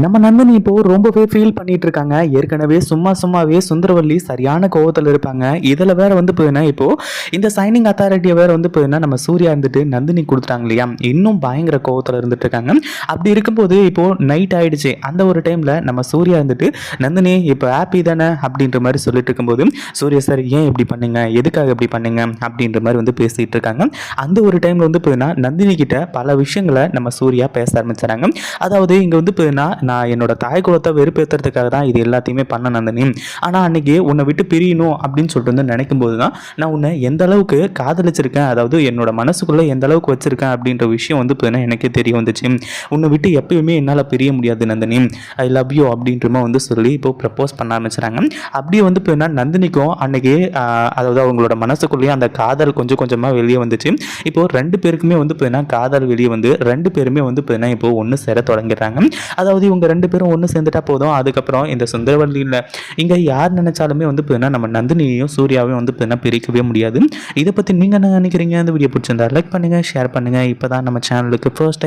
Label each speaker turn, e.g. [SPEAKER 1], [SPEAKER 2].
[SPEAKER 1] நம்ம நந்தினி இப்போ ரொம்பவே ஃபீல் பண்ணிட்டு இருக்காங்க ஏற்கனவே சும்மா சும்மாவே சுந்தரவல்லி சரியான கோவத்தில் இருப்பாங்க. இதில் வேற வந்து போதுன்னா இப்போ இந்த சைனிங் அத்தாரிட்டியை வேற வந்து போதுன்னா நம்ம சூர்யா இருந்துட்டு நந்தினி கொடுத்துட்டாங்க இல்லையா? இன்னும் பயங்கர கோவத்தில் இருந்துட்டு இருக்காங்க. அப்படி இருக்கும்போது இப்போ நைட் ஆயிடுச்சு. அந்த ஒரு டைம்ல நம்ம சூர்யா இருந்துட்டு நந்தினி இப்போ ஹாப்பி தானே? அப்படின்ற மாதிரி சொல்லிட்டு இருக்கும்போது சூர்யா சார் ஏன் இப்படி பண்ணுங்க? எதுக்காக இப்படி பண்ணுங்க? அப்படின்ற மாதிரி வந்து பேசிட்டு இருக்காங்க. அந்த ஒரு டைம்ல வந்து போயினா நந்தினி கிட்ட பல விஷயங்களை நம்ம சூர்யா பேச ஆரம்பிச்சாங்க அதாவது இங்க வந்து போதுன்னா நான் என்னோட தாய் குலத்தை வெறுப்பேற்றுறதுக்காக தான் இது எல்லாத்தையுமே பண்ண நந்தினி. ஆனால் அன்னைக்கு உன்னை விட்டு பிரியணும் அப்படின்னு சொல்லிட்டு வந்து நினைக்கும் போது தான் நான் உன்னை எந்த அளவுக்கு காதலிச்சிருக்கேன் அதாவது என்னோட மனசுக்குள்ளே எந்த அளவுக்கு வச்சிருக்கேன் அப்படின்ற விஷயம் வந்து பார்த்தீங்கன்னா எனக்கே தெரிய வந்துச்சு. உன்னை விட்டு எப்பயுமே என்னால் பிரிய முடியாது நந்தினி. ஐ லவ் யூ அப்படின்றமா வந்து சொல்லி இப்போ ப்ரப்போஸ் பண்ண ஆரம்பிச்சுறாங்க. அப்படியே வந்து பார்த்தீங்கன்னா நந்தினிக்கும் அன்னைக்கு அதாவது அவங்களோட மனசுக்குள்ளேயே அந்த காதல் கொஞ்சம் கொஞ்சமாக வெளியே வந்துச்சு. இப்போ ரெண்டு பேருக்குமே வந்து பார்த்தீங்கன்னா காதல் வெளியே வந்து ரெண்டு பேருமே வந்து பார்த்தீங்கன்னா இப்போ ஒன்று சேர தொடங்கிடுறாங்க. அதாவது இவங்க ரெண்டு பேரும் ஒன்று சேர்ந்துட்டா போதும். அதுக்கப்புறம் இந்த சுந்தரவல்லியில் இங்கே யார் நினைச்சாலுமே வந்து பார்த்தீங்கன்னா நம்ம நந்தினியையும் சூர்யாவையும் வந்து பார்த்தீங்கன்னா பிரிக்கவே முடியாது. இதை பற்றி நீங்கள் என்ன நினைக்கிறீங்க? இந்த வீடியோ பிடிச்சிருந்தா லைக் பண்ணுங்கள் ஷேர் பண்ணுங்கள் இப்போ தான் நம்ம சேனலுக்கு ஃபர்ஸ்ட் டைம்